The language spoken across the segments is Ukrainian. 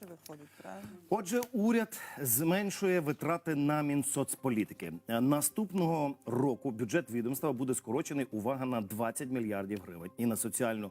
менше виходить, правильно? Отже, уряд зменшує витрати на Мінсоцполітики. Наступного року бюджет відомства буде скорочений увага на 20 мільярдів гривень, і на соціальну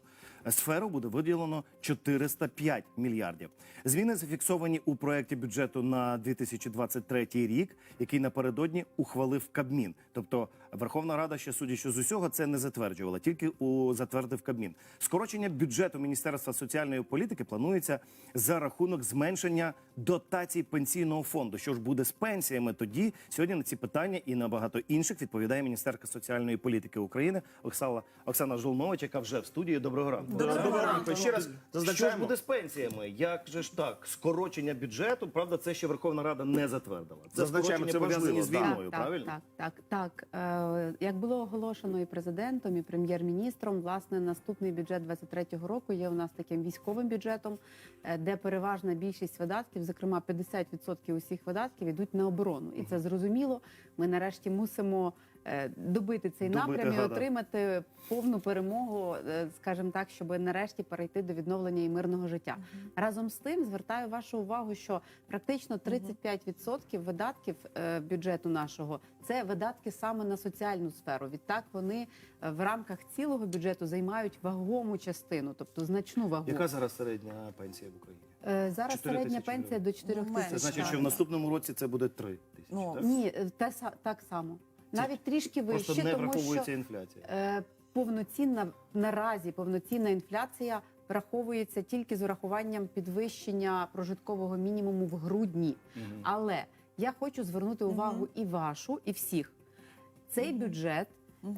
сферу буде виділено 405 мільярдів. Зміни зафіксовані у проєкті бюджету на 2023 рік, який напередодні ухвалив Кабмін. Тобто Верховна Рада, ще судячи з усього, це не затверджувала, тільки у затвердив Кабмін. Скорочення бюджету Міністерства соціальної політики планується за рахунок зменшення дотацій пенсійного фонду. Що ж буде з пенсіями? Тоді сьогодні на ці питання і на багато інших відповідає Міністерка соціальної політики України Оксана Оксана Жолнович, яка вже в студії. Доброго ранку. Доброго ранку. Ще раз Що ж буде з пенсіями? Як же ж так? Скорочення бюджету? Правда, це ще Верховна Рада не затвердила. Це Зазначаємо, це пов'язані з війною. так, правильно? так, так, так. Е, як було оголошено і президентом, і прем'єр-міністром, власне, наступний бюджет 23-го року є у нас таким військовим бюджетом, е, де переважна більшість видатків, зокрема 50% усіх видатків, йдуть на оборону. І це зрозуміло. Ми нарешті мусимо е, добити цей Добити, напрям і ага, да. отримати повну перемогу, е, скажімо так, щоб нарешті перейти до відновлення і мирного життя. Разом з тим звертаю вашу увагу, що практично 35% видатків е, бюджету нашого це видатки саме на соціальну сферу. Відтак вони в рамках цілого бюджету займають вагому частину, тобто значну вагу. Яка зараз середня пенсія в Україні? Е, Зараз 4 середня тисячі пенсія до 4 Ну, Це менше. значить, що в наступному році це буде 3 тисячі. Ну, так? Ні, е, те са- так само. Навіть трішки Просто вище, не тому враховується що інфляція. Е, повноцінна наразі повноцінна інфляція враховується тільки з урахуванням підвищення прожиткового мінімуму в грудні. Але я хочу звернути увагу і вашу, і всіх. Цей бюджет.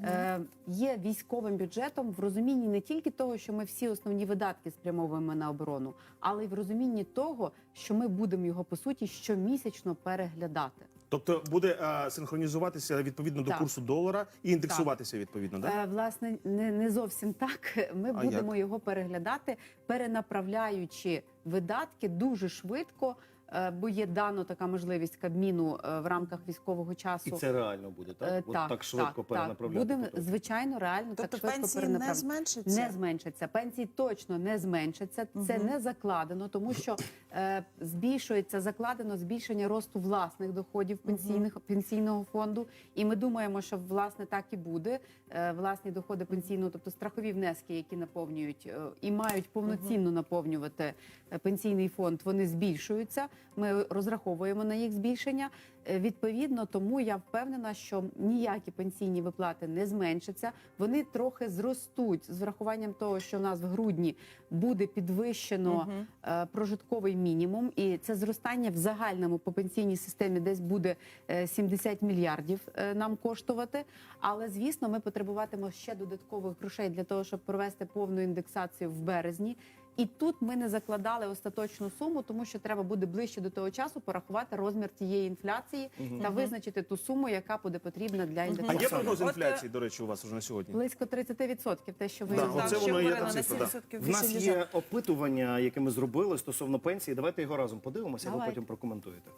Е, є військовим бюджетом в розумінні не тільки того, що ми всі основні видатки спрямовуємо на оборону, але й в розумінні того, що ми будемо його по суті щомісячно переглядати. Тобто буде а, синхронізуватися відповідно до Так. курсу долара і індексуватися відповідно, так? Е, Власне, не, не зовсім так. Ми А будемо його переглядати, перенаправляючи видатки дуже швидко, е, бо є дано така можливість Кабміну е, в рамках військового часу. І це реально буде, Е, так? От так швидко перенаправляти. Будемо звичайно реально Тобто так швидко пенсії не перенаправляти. зменшаться? Не зменшаться. Пенсії точно не зменшаться. Це не закладено, тому що е, збільшується закладено збільшення росту власних доходів пенсійних пенсійного фонду. І ми думаємо, що власне так і буде. Е, власні доходи пенсійного, тобто страхові внески, які наповнюють е, і мають повноцінно наповнювати е, пенсійний фонд, вони збільшуються. Ми розраховуємо на їх збільшення. Е, Відповідно, тому я впевнена, що ніякі пенсійні виплати не зменшаться. Вони трохи зростуть з врахуванням того, що в нас в грудні буде підвищено е, прожитковий мінімум, і це зростання в загальному по пенсійній системі десь буде е, 70 мільярдів е, нам коштувати. Але звісно, ми потребуватимемо ще додаткових грошей для того, щоб провести повну індексацію в березні. І тут ми не закладали остаточну суму, тому що треба буде ближче до того часу порахувати розмір тієї інфляції та визначити ту суму, яка буде потрібна для А індексації. є прогноз От, е, інфляції, до речі, у вас уже на сьогодні? Близько 30%, те, що ви Да, оце що воно і є та на цифра, да. В нас є опитування, яке ми зробили стосовно пенсії. Давайте його разом подивимося, а ви потім прокоментуєте.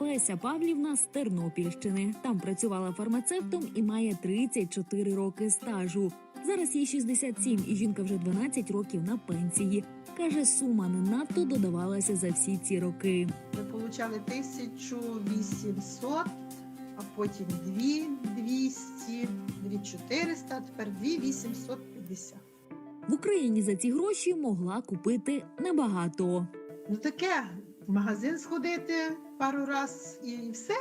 Леся Павлівна з Тернопільщини. Там працювала фармацевтом і має 34 роки стажу. Зараз їй 67, і жінка вже 12 років на пенсії. Каже, сума не надто додавалася за всі ці роки. Ми получали 1800, а потім 2200, 2400, а тепер 2850. В Україні за ці гроші могла купити небагато. Ну таке, в магазин сходити пару раз і все.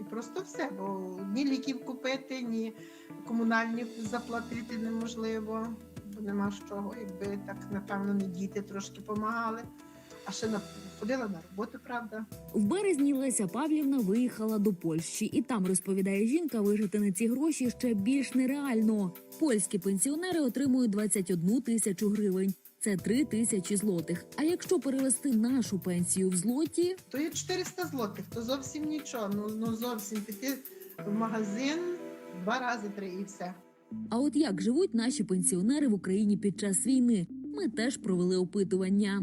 І просто все, бо ні ліків купити, ні комунальні заплатити неможливо, бо нема з чого, якби так, напевно, не діти трошки допомагали. А ще на, ходила на роботу, правда. В березні Леся Павлівна виїхала до Польщі, і там розповідає жінка, вижити на ці гроші ще більш нереально. Польські пенсіонери отримують 21 тисячу гривень. Це 3 тисячі злотих. А якщо перевести нашу пенсію в злоті, То є 400 злотих, то зовсім нічого. Ну, ну зовсім піти в магазин два рази три і все. А от як живуть наші пенсіонери в Україні під час війни? Ми теж провели опитування.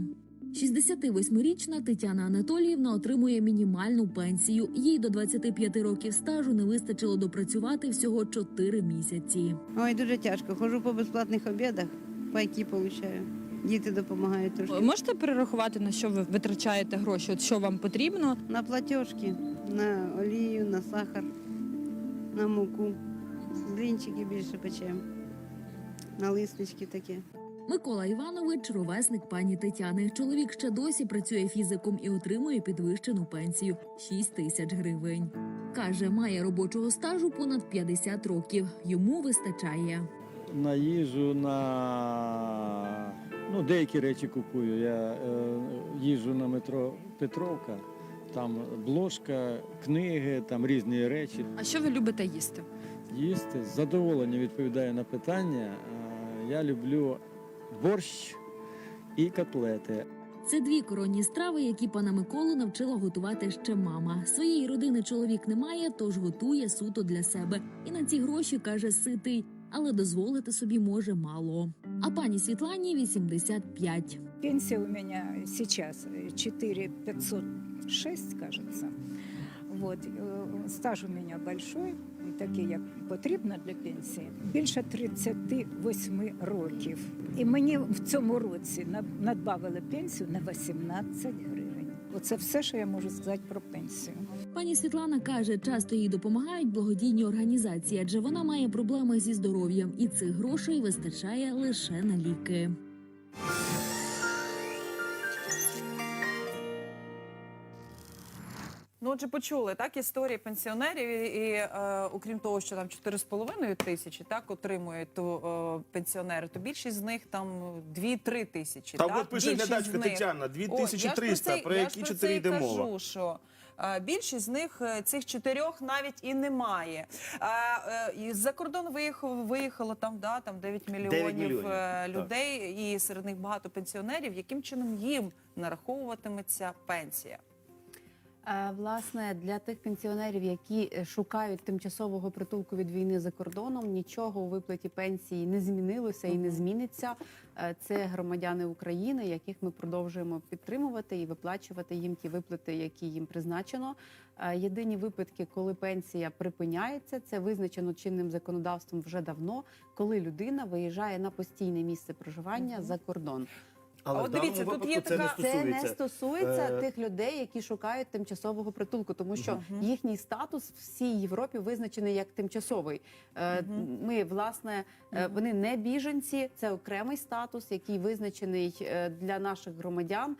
68-річна Тетяна Анатоліївна отримує мінімальну пенсію. Їй до 25 років стажу не вистачило допрацювати всього 4 місяці. Ой, дуже тяжко. Хожу по безплатних обідах, пайки получаю. Діти допомагають трошки. Можете перерахувати, на що ви витрачаєте гроші? От що вам потрібно? На платіжки, на олію, на сахар, на муку. Блінчики більше печемо. На листочки такі. Микола Іванович ровесник пані Тетяни. Чоловік ще досі працює фізиком і отримує підвищену пенсію 6 тисяч гривень. Каже, має робочого стажу понад 50 років. Йому вистачає. на їжу, на ну, деякі речі купую. Я е, їжджу на метро Петровка, там бложка, книги, там різні речі. А що ви любите їсти? Їсти з задоволенням відповідаю на питання. Е, Я люблю борщ і котлети. Це дві коронні страви, які пана Миколу навчила готувати ще мама. Своєї родини чоловік не має, тож готує суто для себе. І на ці гроші каже ситий, але дозволити собі може мало. А пані Світлані 85. Пенсия у меня сейчас 4506, кажется. Вот. э, Стаж у меня большой, такий, як потрібно для пенсії, більше 38 років. І мені в цьому році на- надбавили пенсію на 18 гривень. Оце все, що я можу сказати про пенсію. Пані Світлана каже, часто їй допомагають благодійні організації, адже вона має проблеми зі здоров'ям, і цих грошей вистачає лише на ліки. Ну, отже, почули так історії пенсіонерів, і, і е, окрім того, що там 4,5 тисячі так отримують то е, пенсіонери, то більшість з них там 2-3 тисячі. Там так? от пише глядачка. Тетяна, О, 2300, я ж про це- які я ж чотири це йде і кажу, що більшість з них е, цих чотирьох навіть і немає. Е, за кордон виїхало, виїхало там, да, там 9 мільйонів, мільйонів, людей, так. людей, і серед них багато пенсіонерів. Яким чином їм нараховуватиметься пенсія? Власне, для тих пенсіонерів, які е, шукають тимчасового притулку від війни за кордоном, нічого у виплаті пенсії не змінилося і не зміниться. Е, Це громадяни України, яких ми продовжуємо підтримувати і виплачувати їм ті виплати, які їм призначено. Е, Єдині випадки, коли пенсія припиняється, це визначено чинним законодавством вже давно, коли людина виїжджає на постійне місце проживання за кордон. Але А от дивіться, тут є це не така- Це не стосується Е, тих людей, які шукають тимчасового притулку, тому що їхній статус в всій Європі визначений як тимчасовий. Е, Ми власне е, вони не біженці, це окремий статус, який визначений для наших громадян,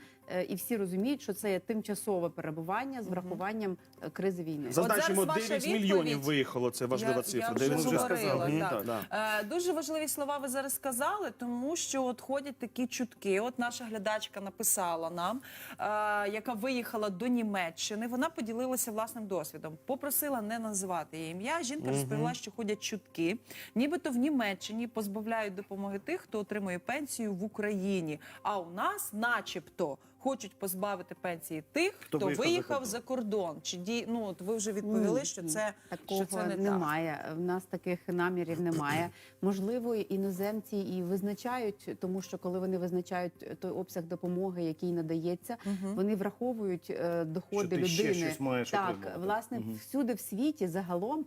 і всі розуміють, що це є тимчасове перебування з врахуванням е, кризи війни. Зазначимо, От 9 ваша мільйонів виїхало, це важлива я, цифра. Я вже говорила, так. Так. Е, дуже важливі слова ви зараз сказали, тому що от ходять такі чутки. От наша глядачка написала нам, е, яка виїхала до Німеччини. Вона поділилася власним досвідом. Попросила не називати її ім'я. Жінка розповіла, що ходять чутки, нібито в Німеччині позбавляють допомоги тих, хто отримує пенсію в Україні. А у нас, начебто. Хочуть позбавити пенсії тих, хто, виїхав за виїхав кордон. за кордон. Чи ді... ну от ви вже відповіли, Ні, що ні. це Такого що це не так. немає. В нас таких намірів немає. Можливо, іноземці і визначають, тому що коли вони визначають той обсяг допомоги, який надається, вони враховують е, доходи Що ти ще людини. щось маєш так, отримувати. власне, всюди в світі загалом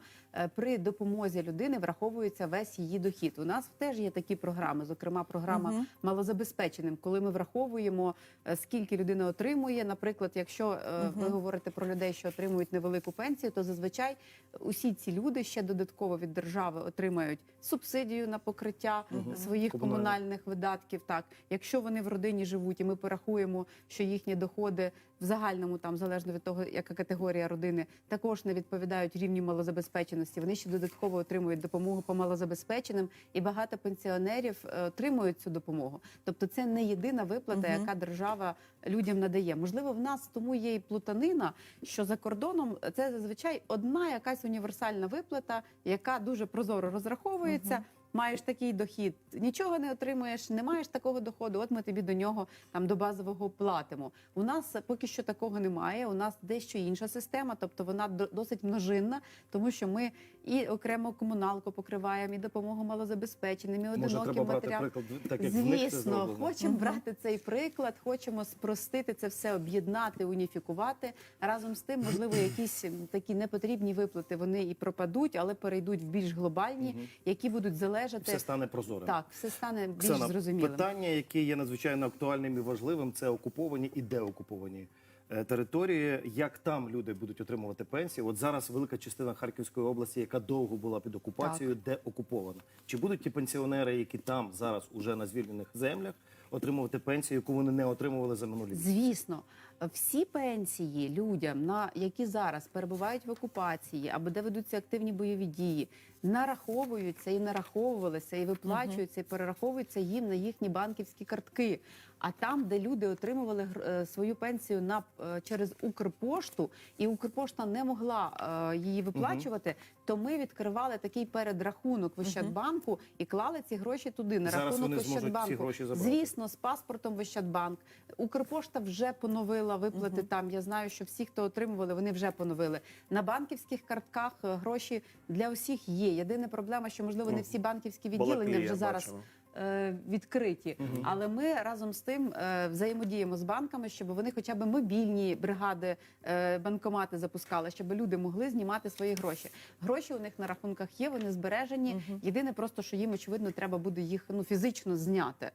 при допомозі людини враховується весь її дохід. У нас теж є такі програми, зокрема програма малозабезпеченим, коли ми враховуємо е, скільки людина отримує. Наприклад, якщо е, ви говорите про людей, що отримують невелику пенсію, то зазвичай усі ці люди ще додатково від держави отримають субсидію на покриття своїх Комунальних. комунальних видатків. Так, якщо вони в родині живуть, і ми порахуємо, що їхні доходи в загальному, там залежно від того, яка категорія родини, також не відповідають рівню малозабезпеченості. Вони ще додатково отримують допомогу по малозабезпеченим, і багато пенсіонерів е, отримують цю допомогу. Тобто, це не єдина виплата, яка держава людям надає. Можливо, в нас тому є і плутанина, що за кордоном це зазвичай одна якась універсальна виплата, яка дуже прозоро розраховується. Маєш такий дохід, нічого не отримуєш, не маєш такого доходу. От ми тобі до нього там до базового платимо. У нас поки що такого немає. У нас дещо інша система, тобто вона до- досить множинна, тому що ми і окремо комуналку покриваємо, і допомогу малозабезпеченим, і Може, одиноким треба брати матерям. приклад, так як в них це Звісно, зроблено. хочемо брати цей приклад, хочемо спростити це все, об'єднати, уніфікувати. Разом з тим, можливо, якісь такі непотрібні виплати вони і пропадуть, але перейдуть в більш глобальні, які будуть залежати. Все стане прозорим. Так, все стане більш Оксана, зрозумілим. питання, яке є надзвичайно актуальним і важливим, це окуповані і деокуповані території. Як там люди будуть отримувати пенсії? От зараз велика частина Харківської області, яка довго була під окупацією, де окупована? Чи будуть ті пенсіонери, які там зараз уже на звільнених землях, отримувати пенсію, яку вони не отримували за минулі? Звісно, всі пенсії людям, на які зараз перебувають в окупації або де ведуться активні бойові дії, нараховуються і нараховувалися, і виплачуються, і перераховуються їм на їхні банківські картки. А там, де люди отримували е, свою пенсію на е, через Укрпошту, і Укрпошта не могла е, її виплачувати, то ми відкривали такий передрахунок в Ощадбанку і клали ці гроші туди на Зараз рахунок Ощадбанку. Звісно, з паспортом в Ощадбанк. Укрпошта вже поновила виплати там. Я знаю, що всі, хто отримували, вони вже поновили. На банківських картках е, гроші для усіх є. Єдина проблема, що можливо не всі банківські відділення Балаклія, вже зараз. бачимо. Е, Відкриті, але ми разом з тим е, взаємодіємо з банками, щоб вони, хоча б мобільні бригади, е, банкомати запускали, щоб люди могли знімати свої гроші. Гроші у них на рахунках є, вони збережені. Єдине, просто що їм очевидно треба буде їх ну фізично зняти.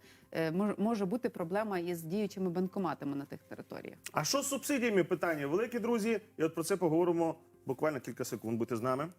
Може бути проблема із діючими банкоматами на тих територіях. А що з субсидіями? Питання великі, друзі. І от про це поговоримо буквально кілька секунд. Будьте з нами.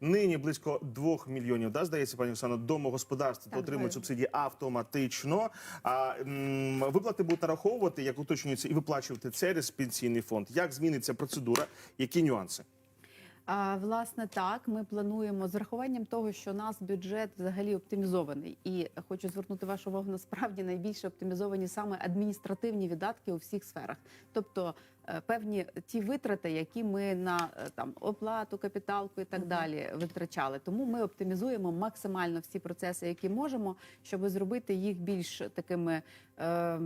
Нині близько 2 мільйонів, да, здається, пані Оксано, домогосподарств Так, отримують субсидії автоматично. А м, виплати будуть нараховувати, як уточнюється, і виплачувати через пенсійний фонд. Як зміниться процедура? Які нюанси? А власне так, ми плануємо з рахуванням того, що у нас бюджет взагалі оптимізований, і хочу звернути вашу увагу насправді найбільше оптимізовані саме адміністративні видатки у всіх сферах, тобто певні ті витрати, які ми на е, там оплату, капіталку і так далі витрачали. Тому ми оптимізуємо максимально всі процеси, які можемо, щоб зробити їх більш такими е,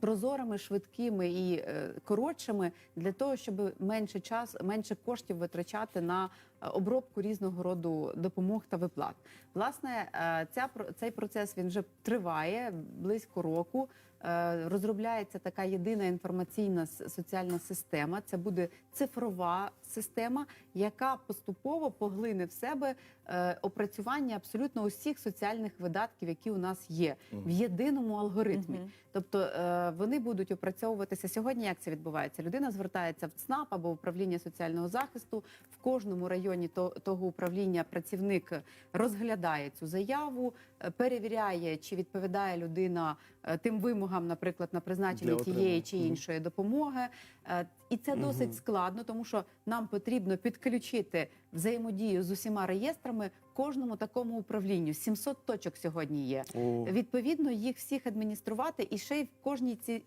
прозорими, швидкими і е, коротшими, для того, щоб менше час, менше коштів витрачати на е, обробку різного роду допомог та виплат. Власне, е, ця цей процес він вже триває близько року. Е, Розробляється така єдина інформаційна соціальна система. Це буде цифрова система, яка поступово поглине в себе е, опрацювання абсолютно усіх соціальних видатків, які у нас є, в єдиному алгоритмі. Тобто е, вони будуть опрацьовуватися сьогодні. Як це відбувається? Людина звертається в ЦНАП або в управління соціального захисту. В кожному районі то- того управління працівник розглядає цю заяву, е, перевіряє, чи відповідає людина е, тим вимогам, наприклад, на призначення Для тієї отримання. чи іншої допомоги. Е, І це досить складно, тому що нам потрібно підключити взаємодію з усіма реєстрами кожному такому управлінню. 700 точок сьогодні є. О. Відповідно, їх всіх адмініструвати, і ще й в кожній ці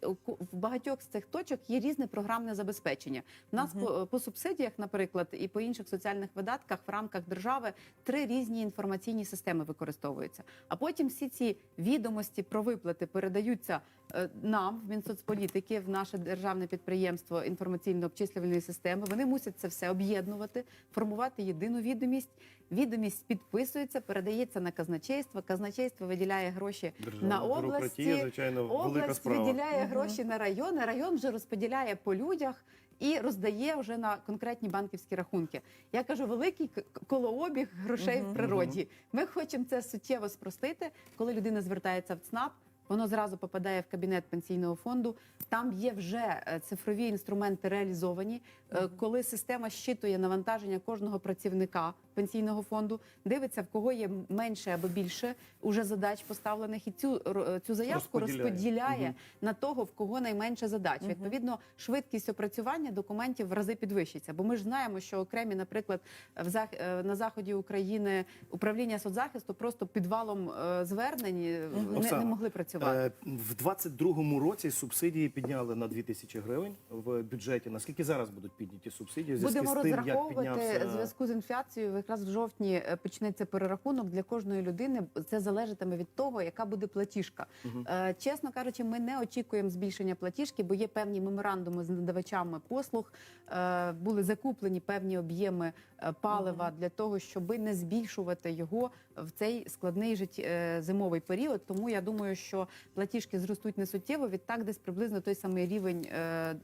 в багатьох з цих точок є різне програмне забезпечення. У нас по, по субсидіях, наприклад, і по інших соціальних видатках в рамках держави три різні інформаційні системи використовуються. А потім всі ці відомості про виплати передаються е, нам в Мінсоцполітики, в наше державне підприємство інформаційно-обчислювальної системи. Вони мусять це все об'єднувати, формувати подавати єдину відомість. Відомість підписується, передається на казначейство. Казначейство виділяє гроші на області. звичайно, велика Область справа. виділяє гроші на райони. Район вже розподіляє по людях. І роздає вже на конкретні банківські рахунки. Я кажу, великий колообіг грошей в природі. Ми хочемо це суттєво спростити, коли людина звертається в ЦНАП. Воно зразу попадає в кабінет пенсійного фонду. Там є вже е, цифрові інструменти реалізовані, е, коли система щитує навантаження кожного працівника пенсійного фонду, дивиться в кого є менше або більше уже задач поставлених, і цю цю заявку Розподіляє. розподіляє, Мгм. на того, в кого найменше задач. Відповідно, швидкість опрацювання документів в рази підвищиться. Бо ми ж знаємо, що окремі, наприклад, в зах... е, на заході України управління соцзахисту просто підвалом е, звернень е, не, не могли працювати. Е, В 22-му році субсидії підняли на 2 тисячі гривень в бюджеті. Наскільки зараз будуть підняті субсидії? Будемо з тим, як розраховувати піднявся... в зв'язку з інфляцією. Якраз в жовтні е, почнеться перерахунок для кожної людини. Це залежатиме від того, яка буде платіжка. Угу. Чесно кажучи, ми не очікуємо збільшення платіжки, бо є певні меморандуми з надавачами послуг. Е, Були закуплені певні об'єми палива палива для того, щоб не збільшувати його в цей складний житті е, зимовий період. Тому я думаю, що платіжки зростуть не суттєво. Відтак, десь приблизно той самий рівень е,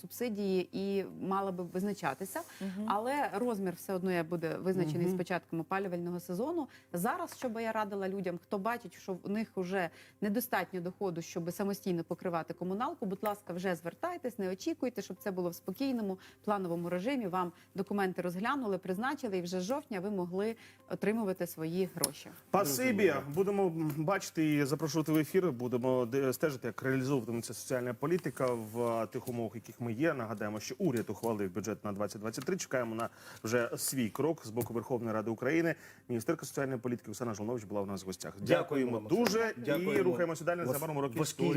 субсидії і мала би визначатися. Але розмір все одно я буде визначений з початком опалювального сезону. Зараз, що би я радила людям, хто бачить, що в них вже недостатньо доходу, щоб самостійно покривати комуналку. Будь ласка, вже звертайтесь, не очікуйте, щоб це було в спокійному плановому режимі. Вам документи розглянули, призначили, і вже з жовтня ви могли отримувати свої гроші. Пасибі Будемо бачити і запрошувати в ефір. Будемо де- стежити, як реалізовуватиметься соціальна політика в тих умовах, яких ми є. Нагадаємо, що уряд ухвалив бюджет на 2023. Чекаємо на вже свій крок з боку Верховної Ради України. Міністерка соціальної політики Оксана Жолнович була у нас в гостях. Дякуємо Дякуємо дуже Дякуємо. і рухаємося далі. Незабаром історії.